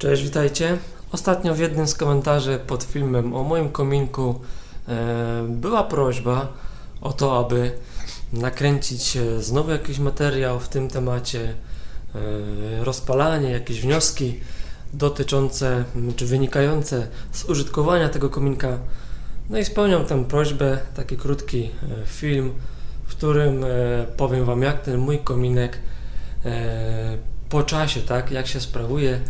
Cześć, witajcie. Ostatnio w jednym z komentarzy pod filmem o moim kominku e, była prośba o to, aby nakręcić e, znowu jakiś materiał w tym temacie, e, rozpalanie, jakieś wnioski dotyczące czy wynikające z użytkowania tego kominka. No i spełniam tę prośbę, taki krótki e, film, w którym e, powiem Wam, jak ten mój kominek e, po czasie, tak, jak się sprawuje,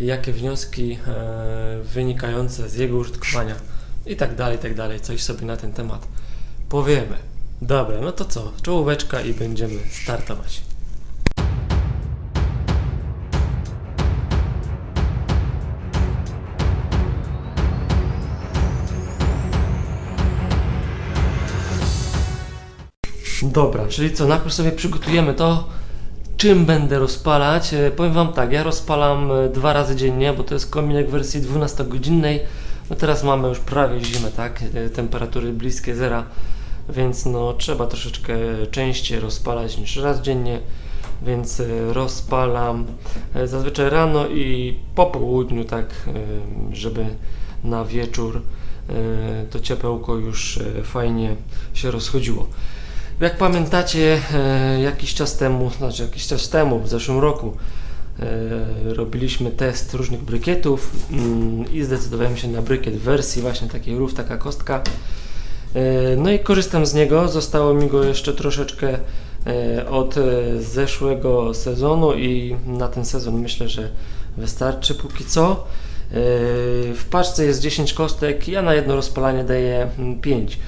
i jakie wnioski e, wynikające z jego użytkowania i tak dalej, i tak dalej, coś sobie na ten temat powiemy. Dobra, no to co, czołóweczka i będziemy startować. Dobra, czyli co, najpierw sobie przygotujemy to, czym będę rozpalać. E, Powiem Wam tak, ja rozpalam e, dwa razy dziennie, bo to jest kominek wersji 12-godzinnej. No teraz mamy już prawie zimę, tak? E, Temperatury bliskie zera, więc no trzeba troszeczkę częściej rozpalać niż raz dziennie. Więc rozpalam zazwyczaj rano i po południu, tak, żeby na wieczór to ciepełko już fajnie się rozchodziło. Jak pamiętacie, e, jakiś czas temu, znaczy jakiś czas temu, w zeszłym roku, e, robiliśmy test różnych brykietów mm, i zdecydowałem się na brykiet w wersji właśnie takiej rów, taka kostka. E, No i korzystam z niego. Zostało mi go jeszcze troszeczkę od zeszłego sezonu i na ten sezon myślę, że wystarczy póki co. W paczce jest 10 kostek, ja na jedno rozpalanie daję 5.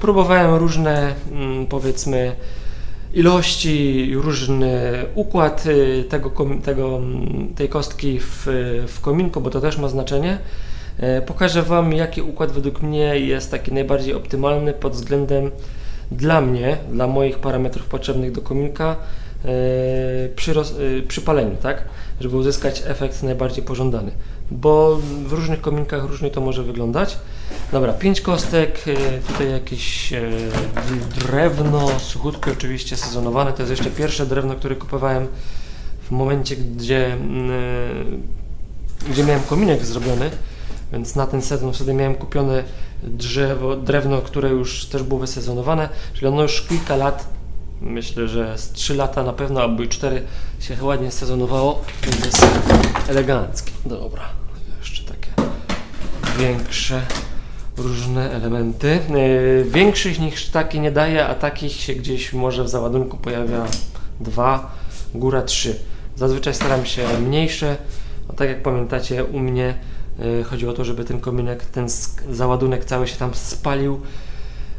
Próbowałem różne, mm, powiedzmy, ilości, różny układ y, tego, tego, mm, tej kostki w, w kominku, bo to też ma znaczenie. E, Pokażę Wam, jaki układ według mnie jest taki najbardziej optymalny pod względem dla mnie, dla moich parametrów potrzebnych do kominka e, przy, roz, e, przy paleniu, tak? Żeby uzyskać efekt najbardziej pożądany. Bo w różnych kominkach różnie to może wyglądać. Dobra, pięć kostek, e, tutaj jakieś e, drewno, suchutkie oczywiście sezonowane. To jest jeszcze pierwsze drewno, które kupowałem w momencie, gdzie, e, gdzie miałem kominek zrobiony. Więc na ten sezon wtedy miałem kupione drzewo, drewno, które już też było wysezonowane, czyli ono już kilka lat, myślę, że z 3 lata na pewno, albo i 4 się ładnie sezonowało, więc jest elegancki. Dobra, jeszcze takie większe różne elementy. Yy, większych niż takie nie daje, a takich się gdzieś może w załadunku pojawia dwa, góra trzy. Zazwyczaj staram się mniejsze, a tak jak pamiętacie u mnie yy, chodzi o to, żeby ten kominek, ten załadunek cały się tam spalił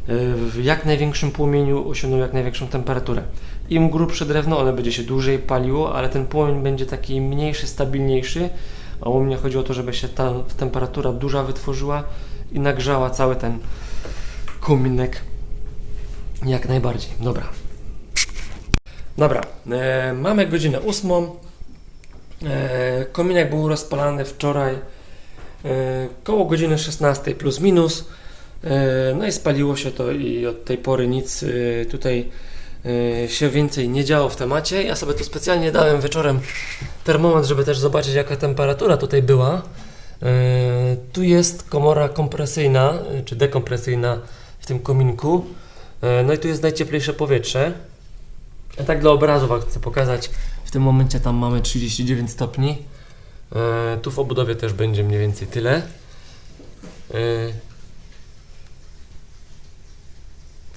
yy, w jak największym płomieniu, osiągnął jak największą temperaturę. Im grubsze drewno, one będzie się dłużej paliło, ale ten płomień będzie taki mniejszy, stabilniejszy, a u mnie chodzi o to, żeby się ta temperatura duża wytworzyła i nagrzała cały ten kominek jak najbardziej. Dobra. Dobra, e, mamy godzinę ósmą. E, kominek był rozpalany wczoraj e, koło godziny 16 plus minus. E, no i spaliło się to i od tej pory nic e, tutaj e, się więcej nie działo w temacie. Ja sobie tu specjalnie dałem wieczorem termometr, żeby też zobaczyć jaka temperatura tutaj była. E, Tu jest komora kompresyjna, e, czy dekompresyjna w tym kominku. E, No i tu jest najcieplejsze powietrze. Ja tak dla obrazu Wam chcę pokazać. W tym momencie tam mamy 39 stopni. Tu w obudowie też będzie mniej więcej tyle.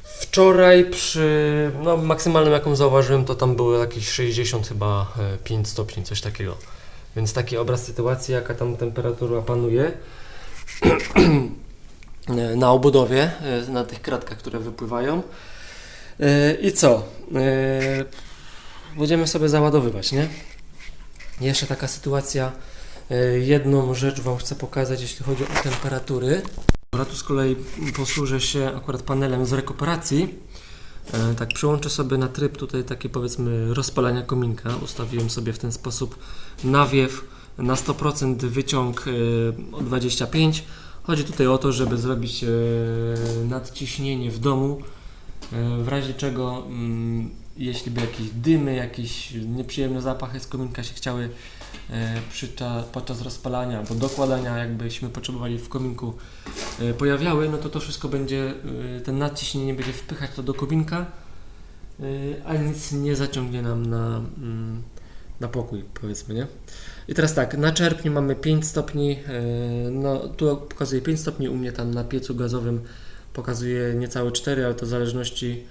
Wczoraj przy no, maksymalnym jaką zauważyłem, to tam było jakieś 60 chyba e, 5 stopni, coś takiego. Więc taki obraz sytuacji, jaka tam temperatura panuje na obudowie, e, na tych kratkach, które wypływają. E, I co? E, Będziemy sobie załadowywać, nie? Jeszcze taka sytuacja. Jedną rzecz Wam chcę pokazać, jeśli chodzi o temperatury. Dobra, tu z kolei posłużę się akurat panelem z rekuperacji. E, Tak, przyłączę sobie na tryb tutaj taki powiedzmy rozpalania kominka. Ustawiłem sobie w ten sposób nawiew na 100% wyciąg e, o 25. Chodzi tutaj o to, żeby zrobić e, nadciśnienie w domu, w razie czego mm, jeśli by jakieś dymy, jakieś nieprzyjemne zapachy z kominka się chciały e, podczas rozpalania albo dokładania, jakbyśmy potrzebowali w kominku, e, pojawiały, no to to wszystko będzie, e, ten nadciśnienie będzie wpychać to do kominka, e, nic nie zaciągnie nam na, mm, na pokój, powiedzmy, nie? I teraz tak, na czerpniu mamy 5 stopni, e, no tu pokazuje 5 stopni, u mnie tam na piecu gazowym pokazuje niecałe 4, ale to w zależności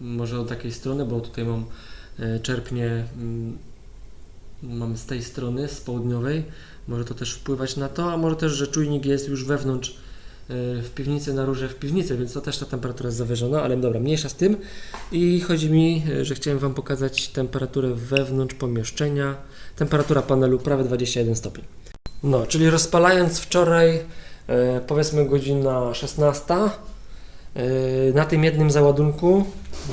może od takiej strony, bo tutaj mam e, czerpnie mm, mamy z tej strony, z południowej, może to też wpływać na to, a może też, że czujnik jest już wewnątrz e, w piwnicy, na rurze w piwnicy, więc to też ta temperatura jest zawyżona, ale dobra, mniejsza z tym. I chodzi mi, e, że chciałem Wam pokazać temperaturę wewnątrz pomieszczenia. Temperatura panelu prawie 21 stopni. No, czyli rozpalając wczoraj, e, powiedzmy godzina 16, e, na tym jednym załadunku,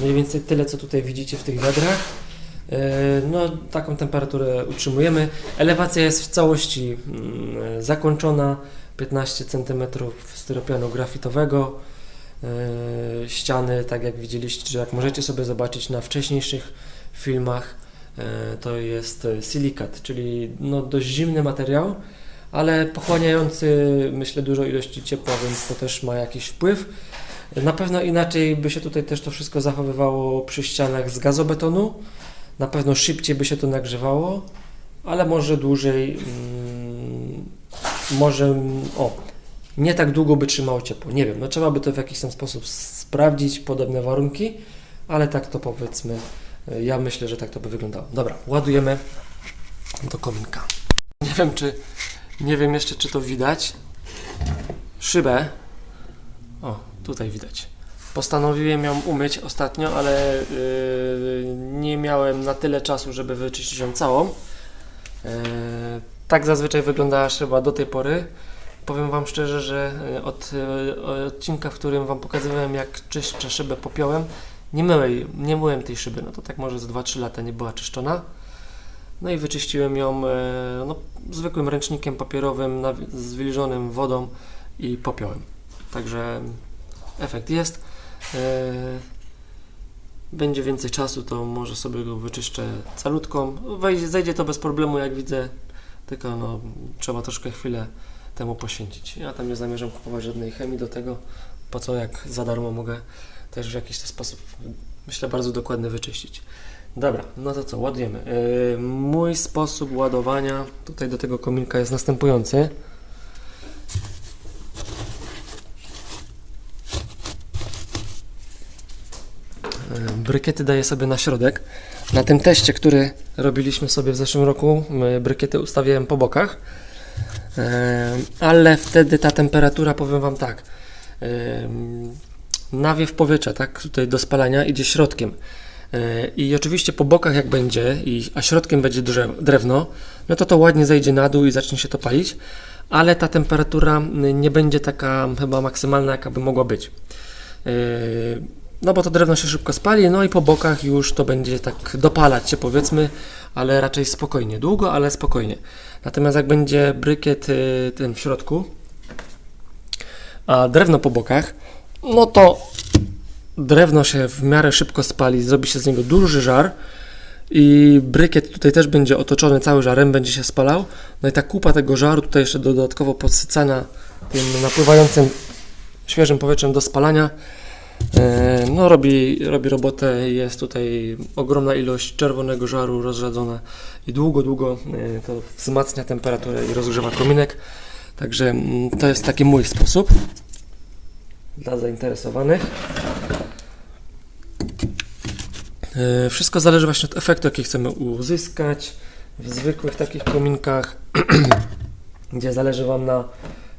mniej więcej tyle, co tutaj widzicie w tych wiadrach, e, no taką temperaturę utrzymujemy. Elewacja jest w całości mm, zakończona, 15 cm styropianu grafitowego, e, ściany, tak jak widzieliście, czy jak możecie sobie zobaczyć na wcześniejszych filmach, e, to jest e, silikat, czyli no dość zimny materiał, ale pochłaniający myślę dużo ilości ciepła, więc to też ma jakiś wpływ. Na pewno inaczej by się tutaj też to wszystko zachowywało przy ścianach z gazobetonu. Na pewno szybciej by się to nagrzewało, ale może dłużej, mm, może, o, nie tak długo by trzymało ciepło. Nie wiem, no trzeba by to w jakiś tam sposób sprawdzić, podobne warunki, ale tak to powiedzmy, y, ja myślę, że tak to by wyglądało. Dobra, ładujemy do kominka. Nie wiem, czy, nie wiem jeszcze, czy to widać. Szybę, o, tutaj widać. Postanowiłem ją umyć ostatnio, ale yy, nie miałem na tyle czasu, żeby wyczyścić ją całą. Yy, tak zazwyczaj wyglądała szyba do tej pory. Powiem Wam szczerze, że yy, od yy, odcinka, w którym Wam pokazywałem, jak czyszczę szybę popiołem, nie myłem, nie myłem tej szyby. No to tak może za 2-3 lata nie była czyszczona. No i wyczyściłem ją yy, no, zwykłym ręcznikiem papierowym, nawi- zwilżonym wodą i popiołem. Także efekt jest. E, Będzie więcej czasu, to może sobie go wyczyszczę calutką. Wejdzie, zejdzie to bez problemu, jak widzę, tylko no, trzeba troszkę chwilę temu poświęcić. Ja tam nie zamierzam kupować żadnej chemii do tego, po co jak za darmo mogę też w jakiś sposób, myślę, bardzo dokładny wyczyścić. Dobra, no to co, ładujemy. E, Mój sposób ładowania tutaj do tego kominka jest następujący. E, Brykiety daję sobie na środek. Na tym teście, który robiliśmy sobie w zeszłym roku, brykiety ustawiałem po bokach, E, ale wtedy ta temperatura, powiem Wam tak, e, nawiew powietrza, tak, tutaj do spalania idzie środkiem. E, I oczywiście po bokach jak będzie, i, a środkiem będzie drewno, no to to ładnie zejdzie na dół i zacznie się to palić, ale ta temperatura nie będzie taka chyba maksymalna, jaka by mogła być. No bo to drewno się szybko spali, no i po bokach już to będzie tak dopalać się powiedzmy, ale raczej spokojnie, długo, ale spokojnie. Natomiast jak będzie brykiet y, ten w środku, a drewno po bokach, no to drewno się w miarę szybko spali, zrobi się z niego duży żar i brykiet tutaj też będzie otoczony cały żarem, będzie się spalał. No i ta kupa tego żaru tutaj jeszcze dodatkowo podsycana tym napływającym świeżym powietrzem do spalania No, robi, robi robotę, jest tutaj ogromna ilość czerwonego żaru rozrzedzona i długo, długo e, to wzmacnia temperaturę i rozgrzewa kominek. Także mm, to jest taki mój sposób dla zainteresowanych. E, Wszystko zależy właśnie od efektu, jaki chcemy uzyskać w zwykłych takich kominkach, gdzie zależy Wam na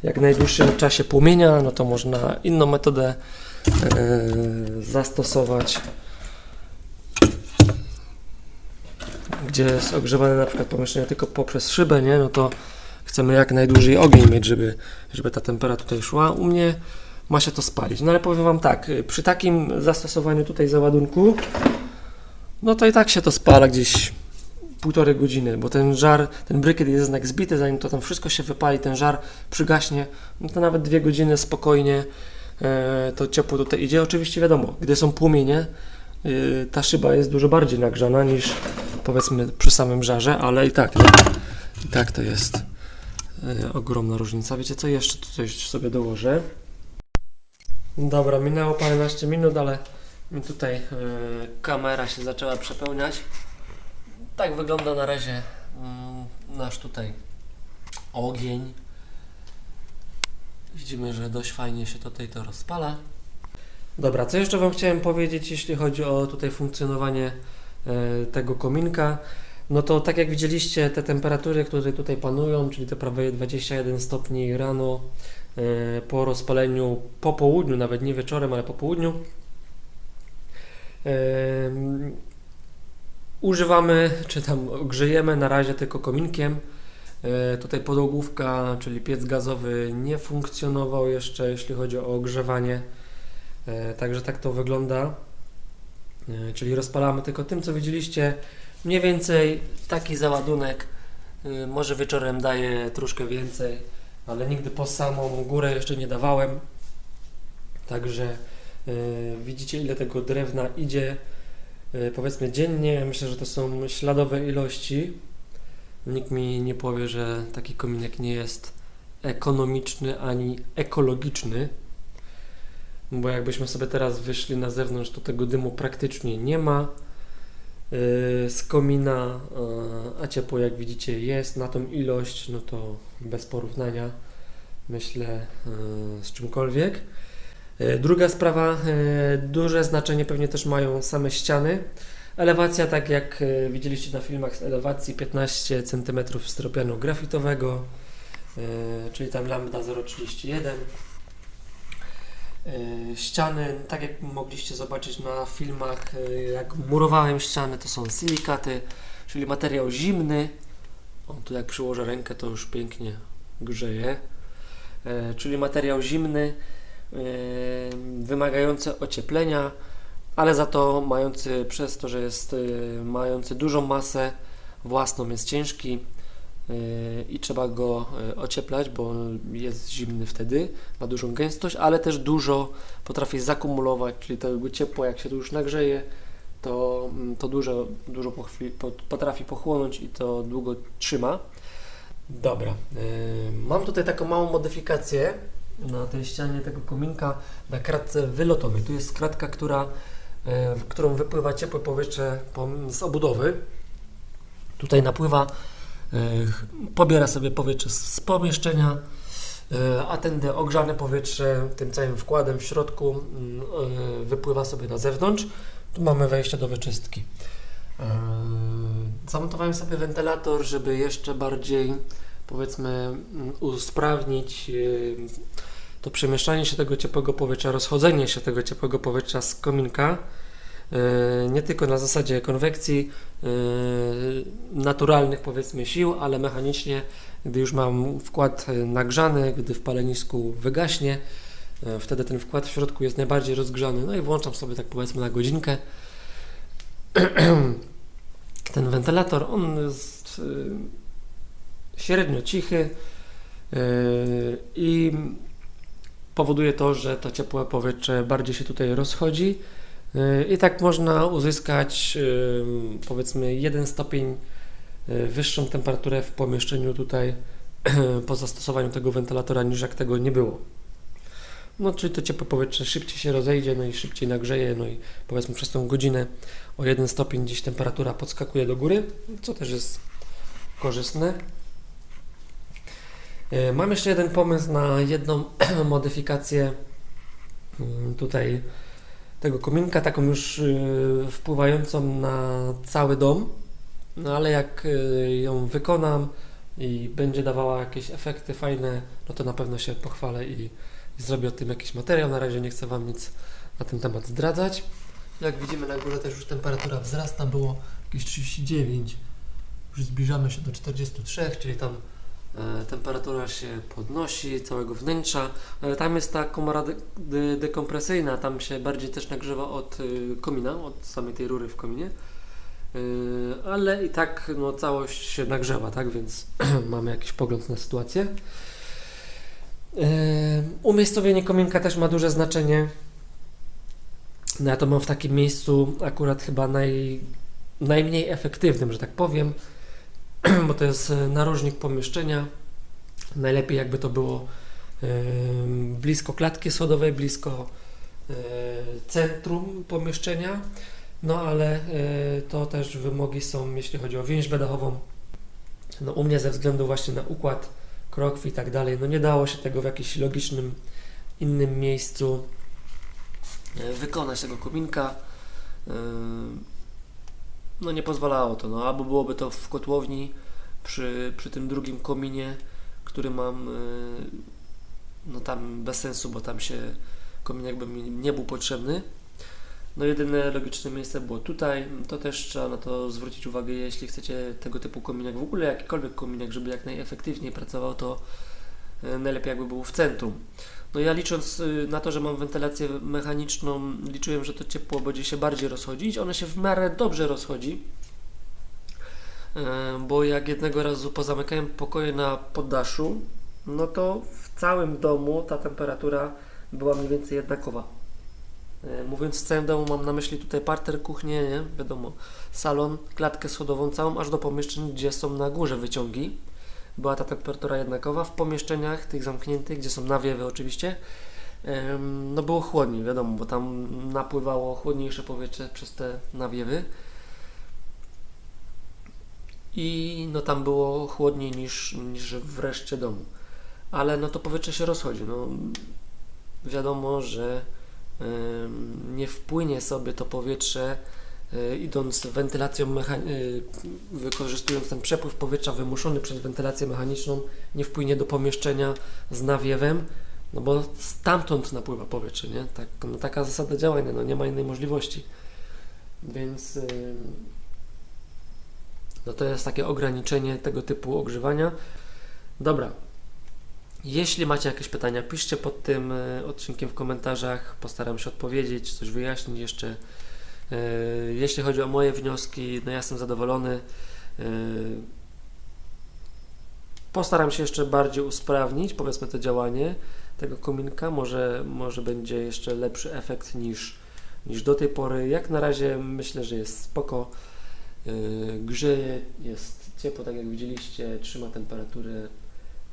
jak najdłuższym czasie płomienia, no to można inną metodę e, zastosować, gdzie jest ogrzewane na przykład pomieszczenie tylko poprzez szybę, nie? No to chcemy jak najdłużej ogień mieć, żeby, żeby ta temperatura tutaj szła. U mnie ma się to spalić. No ale powiem Wam tak, y, przy takim zastosowaniu tutaj załadunku, no to i tak się to spala gdzieś półtorej godziny, bo ten żar, ten brykiet jest jednak zbity, zanim to tam wszystko się wypali, ten żar przygaśnie, no to nawet dwie godziny spokojnie e, to ciepło tutaj idzie. Oczywiście wiadomo, gdy są płomienie, y, ta szyba jest dużo bardziej nagrzana niż powiedzmy przy samym żarze, ale i tak, i tak to jest e, ogromna różnica. Wiecie co, jeszcze tu coś sobie dołożę. Dobra, minęło paręnaście minut, ale mi tutaj e, kamera się zaczęła przepełniać. Tak wygląda na razie mm, nasz tutaj ogień. Widzimy, że dość fajnie się tutaj to rozpala. Dobra, co jeszcze Wam chciałem powiedzieć, jeśli chodzi o tutaj funkcjonowanie e, tego kominka? No to tak jak widzieliście, te temperatury, które tutaj panują, czyli te prawie 21 stopni rano, e, po rozpaleniu, po południu, nawet nie wieczorem, ale po południu, używamy, czy tam grzejemy na razie tylko kominkiem. E, Tutaj podłogówka, czyli piec gazowy nie funkcjonował jeszcze, jeśli chodzi o ogrzewanie. E, Także tak to wygląda. E, Czyli rozpalamy tylko tym, co widzieliście. Mniej więcej taki załadunek. Może wieczorem daje troszkę więcej, ale nigdy po samą górę jeszcze nie dawałem. Także widzicie, ile tego drewna idzie. Powiedzmy dziennie. Myślę, że to są śladowe ilości. Nikt mi nie powie, że taki kominek nie jest ekonomiczny ani ekologiczny. Bo jakbyśmy sobie teraz wyszli na zewnątrz, to tego dymu praktycznie nie ma yy, z komina, yy, a ciepło jak widzicie jest na tą ilość, no to bez porównania myślę yy, z czymkolwiek. Druga sprawa, duże znaczenie pewnie też mają same ściany. Elewacja, tak jak e, widzieliście na filmach z elewacji, 15 cm styropianu grafitowego, e, czyli tam lambda 0,31. E, Ściany, tak jak mogliście zobaczyć na filmach, jak murowałem ściany, to są silikaty, czyli materiał zimny. O, tu jak przyłożę rękę, to już pięknie grzeje. Czyli materiał zimny, wymagający ocieplenia, ale za to mający przez to, że jest y, mający dużą masę własną, jest ciężki y, i trzeba go y, ocieplać, bo jest zimny wtedy, ma dużą gęstość, ale też dużo potrafi zakumulować, czyli tego ciepła jak się tu już nagrzeje, to, mm, to dużo, dużo potrafi pochłonąć i to długo trzyma. Dobra, mam tutaj taką małą modyfikację na tej ścianie tego kominka na kratce wylotowej. Tu jest kratka, która w którą wypływa ciepłe powietrze po- z obudowy. Tutaj napływa, e, pobiera sobie powietrze z pomieszczenia, e, a tędy ogrzane powietrze tym całym wkładem w środku e, wypływa sobie na zewnątrz. Tu mamy wejście do wyczystki. E, Zamontowałem sobie wentylator, żeby jeszcze bardziej powiedzmy usprawnić e, to przemieszczanie się tego ciepłego powietrza, rozchodzenie się tego ciepłego powietrza z kominka, e, nie tylko na zasadzie konwekcji e, naturalnych powiedzmy sił, ale mechanicznie, gdy już mam wkład e, nagrzany, gdy w palenisku wygaśnie, wtedy ten wkład w środku jest najbardziej rozgrzany, no i włączam sobie tak powiedzmy na godzinkę. Ten wentylator, on jest średnio cichy i powoduje to, że to ciepłe powietrze bardziej się tutaj rozchodzi yy, i tak można uzyskać yy, powiedzmy 1 stopień yy, wyższą temperaturę w pomieszczeniu tutaj po zastosowaniu tego wentylatora niż jak tego nie było. No, czyli to ciepłe powietrze szybciej się rozejdzie, no i szybciej nagrzeje, no i powiedzmy przez tą godzinę o 1 stopień gdzieś temperatura podskakuje do góry, co też jest korzystne. E, Mam jeszcze jeden pomysł na jedną modyfikację mm, tutaj tego kominka, taką już y, wpływającą na cały dom, no ale jak y, ją wykonam i będzie dawała jakieś efekty fajne, no to na pewno się pochwalę i, i zrobię o tym jakiś materiał. Na razie nie chcę Wam nic na ten temat zdradzać. Jak widzimy na górze też już temperatura wzrasta, było jakieś 39, już zbliżamy się do 43, czyli tam E, Temperatura się podnosi całego wnętrza. E, Tam jest ta komora de- de- dekompresyjna, tam się bardziej też nagrzewa od y, komina, od samej tej rury w kominie. Y, Ale i tak no, całość się nagrzewa, tak? Więc mamy jakiś pogląd na sytuację. Umiejscowienie kominka też ma duże znaczenie. No ja to mam w takim miejscu akurat chyba naj, najmniej efektywnym, że tak powiem, bo to jest e, narożnik pomieszczenia. Najlepiej jakby to było e, blisko klatki schodowej, blisko e, centrum pomieszczenia. No ale to też wymogi są, jeśli chodzi o więźbę dachową. No u mnie ze względu właśnie na układ krokwi i tak dalej, no nie dało się tego w jakimś logicznym innym miejscu wykonać tego kominka. No nie pozwalało to, no. Albo byłoby to w kotłowni przy, przy tym drugim kominie, który mam, e, no tam bez sensu, bo tam się komin jakby mi nie był potrzebny. No jedyne logiczne miejsce było tutaj, to też trzeba na to zwrócić uwagę, jeśli chcecie tego typu kominek, w ogóle jakikolwiek kominek, żeby jak najefektywniej pracował, to najlepiej jakby był w centrum. No ja licząc y, na to, że mam wentylację mechaniczną, liczyłem, że to ciepło będzie się bardziej rozchodzić. Ono się w miarę dobrze rozchodzi, E, bo jak jednego razu pozamykałem pokoje na poddaszu, no to w całym domu ta temperatura była mniej więcej jednakowa. E, Mówiąc w całym domu, mam na myśli tutaj parter, kuchnię, nie? wiadomo, salon, klatkę schodową, całą aż do pomieszczeń, gdzie są na górze wyciągi. Była ta temperatura jednakowa. W pomieszczeniach tych zamkniętych, gdzie są nawiewy oczywiście, no było chłodniej, wiadomo, bo tam napływało chłodniejsze powietrze przez te nawiewy. I no tam było chłodniej niż, niż w reszcie domu. Ale no to powietrze się rozchodzi. No, wiadomo, że nie wpłynie sobie to powietrze idąc wentylacją mechaniczną, wykorzystując ten przepływ powietrza wymuszony przez wentylację mechaniczną, nie wpłynie do pomieszczenia z nawiewem, no bo stamtąd napływa powietrze, nie? Tak, no taka zasada działania, no nie ma innej możliwości. Więc ym, no to jest takie ograniczenie tego typu ogrzewania. Dobra. Jeśli macie jakieś pytania, piszcie pod tym odcinkiem w komentarzach. Postaram się odpowiedzieć, coś wyjaśnić jeszcze. Y, Jeśli chodzi o moje wnioski, no ja jestem zadowolony. Y, Postaram się jeszcze bardziej usprawnić, powiedzmy, to działanie tego kominka. Może, może będzie jeszcze lepszy efekt niż, niż do tej pory. Jak na razie myślę, że jest spoko. Yy, grzeje, jest ciepło, tak jak widzieliście, trzyma temperaturę,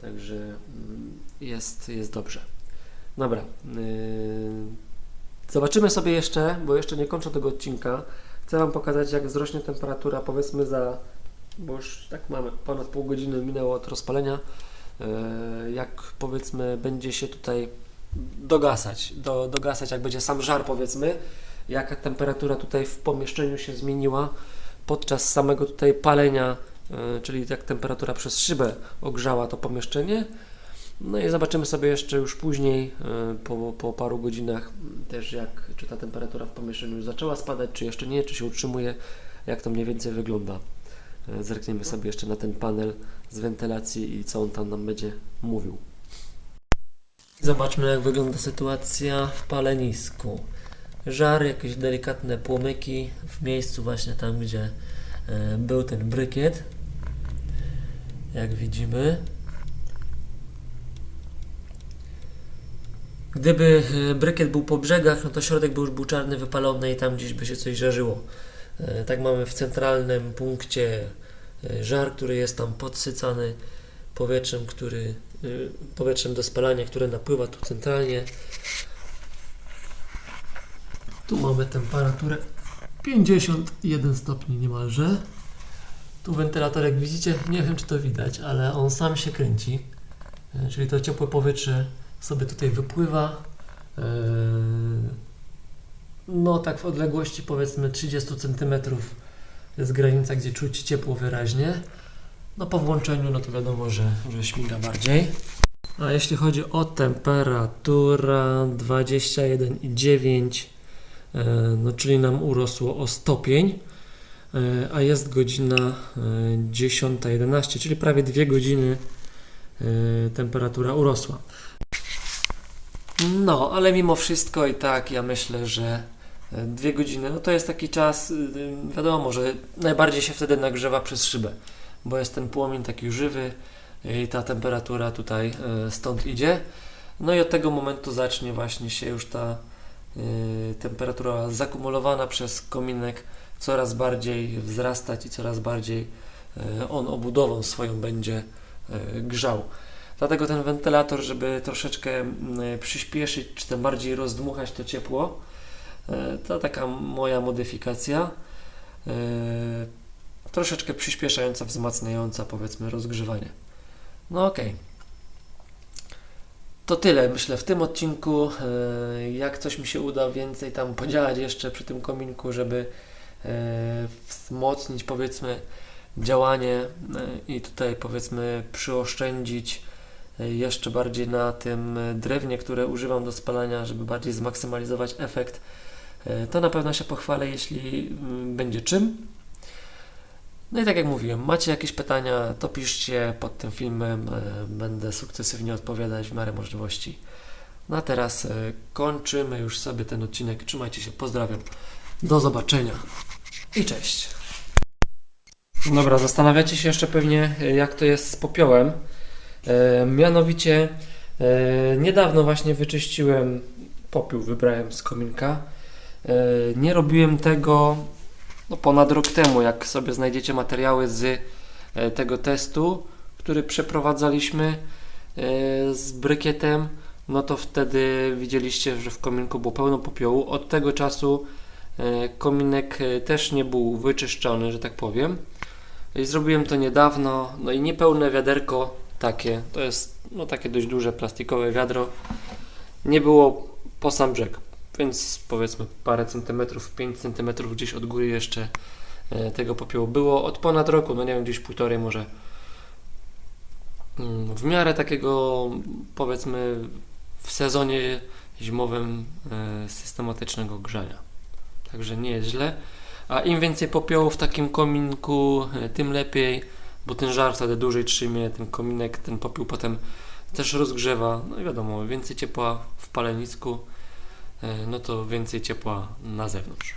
także mm, jest, jest dobrze. Dobra. Zobaczymy sobie jeszcze, bo jeszcze nie kończę tego odcinka. Chcę Wam pokazać, jak wzrośnie temperatura, powiedzmy za, bo już tak mamy, ponad pół godziny minęło od rozpalenia. Yy, Jak powiedzmy, będzie się tutaj dogasać, do, dogasać, jak będzie sam żar, powiedzmy, jaka temperatura tutaj w pomieszczeniu się zmieniła podczas samego tutaj palenia, yy, czyli jak temperatura przez szybę ogrzała to pomieszczenie. No i zobaczymy sobie jeszcze już później, yy, po, po paru godzinach, też jak, czy ta temperatura w pomieszczeniu już zaczęła spadać, czy jeszcze nie, czy się utrzymuje, jak to mniej więcej wygląda. Yy, Zerkniemy sobie jeszcze na ten panel z wentylacji i co on tam nam będzie mówił. Zobaczmy, jak wygląda sytuacja w palenisku. Żar, jakieś delikatne płomyki w miejscu właśnie tam, gdzie e, był ten brykiet. Jak widzimy. Gdyby e, brykiet był po brzegach, no to środek by już był czarny, wypalony i tam gdzieś by się coś żarzyło. E, Tak mamy w centralnym punkcie e, żar, który jest tam podsycany powietrzem, który, powietrzem do spalania, które napływa tu centralnie. Tu mamy temperaturę 51 stopni niemalże. Tu wentylator, jak widzicie, nie wiem czy to widać, ale on sam się kręci. Czyli to ciepłe powietrze sobie tutaj wypływa. E, No tak w odległości powiedzmy 30 cm jest granica, gdzie czuć ciepło wyraźnie. No po włączeniu, no to wiadomo, że, że śmiga bardziej. A jeśli chodzi o temperaturę 21,9 e, no czyli nam urosło o stopień, e, a jest godzina e, 10.11, czyli prawie dwie godziny temperatura urosła. No, ale mimo wszystko i tak ja myślę, że e, dwie godziny, no to jest taki czas, y, y, wiadomo, że najbardziej się wtedy nagrzewa przez szybę, bo jest ten płomień taki żywy i ta temperatura tutaj e, stąd idzie. No i od tego momentu zacznie właśnie się już ta y, temperatura zakumulowana przez kominek coraz bardziej wzrastać i coraz bardziej e, on obudową swoją będzie grzał. Dlatego ten wentylator, żeby troszeczkę mm, przyspieszyć, czy tym bardziej rozdmuchać to ciepło, e, to taka moja modyfikacja. E, Troszeczkę przyspieszająca, wzmacniająca powiedzmy rozgrzewanie. No okej. To tyle, myślę, w tym odcinku. E, Jak coś mi się uda więcej tam podziałać jeszcze przy tym kominku, żeby wzmocnić powiedzmy działanie i tutaj powiedzmy przyoszczędzić jeszcze bardziej na tym e, drewnie, które używam do spalania, żeby bardziej zmaksymalizować efekt, e, to na pewno się pochwalę, jeśli mm, będzie czym. No i tak jak mówiłem, macie jakieś pytania, to piszcie pod tym filmem. e, Będę sukcesywnie odpowiadać w miarę możliwości. No a teraz e, kończymy już sobie ten odcinek. Trzymajcie się, pozdrawiam. Do zobaczenia i cześć. Dobra, zastanawiacie się jeszcze pewnie, e, jak to jest z popiołem. E, mianowicie, e, niedawno właśnie wyczyściłem popiół, wybrałem z kominka. E, nie robiłem tego no, ponad rok temu, jak sobie znajdziecie materiały z tego testu, który przeprowadzaliśmy z brykietem, no to wtedy widzieliście, że w kominku było pełno popiołu. Od tego czasu kominek też nie był wyczyszczony, że tak powiem. I zrobiłem to niedawno, no i niepełne wiaderko takie, to jest no takie dość duże plastikowe wiadro, nie było po sam brzeg, więc powiedzmy parę centymetrów, 5 centymetrów gdzieś od góry jeszcze e, tego popiołu było od ponad roku, no nie wiem, gdzieś półtorej może. Mm, W miarę takiego powiedzmy w sezonie zimowym e, systematycznego grzania. Także nie jest źle. A im więcej popiołu w takim kominku, e, tym lepiej, bo ten żar wtedy dłużej trzymie, ten kominek, ten popiół potem też rozgrzewa. No i wiadomo, więcej ciepła w palenisku, e, no to więcej ciepła na zewnątrz.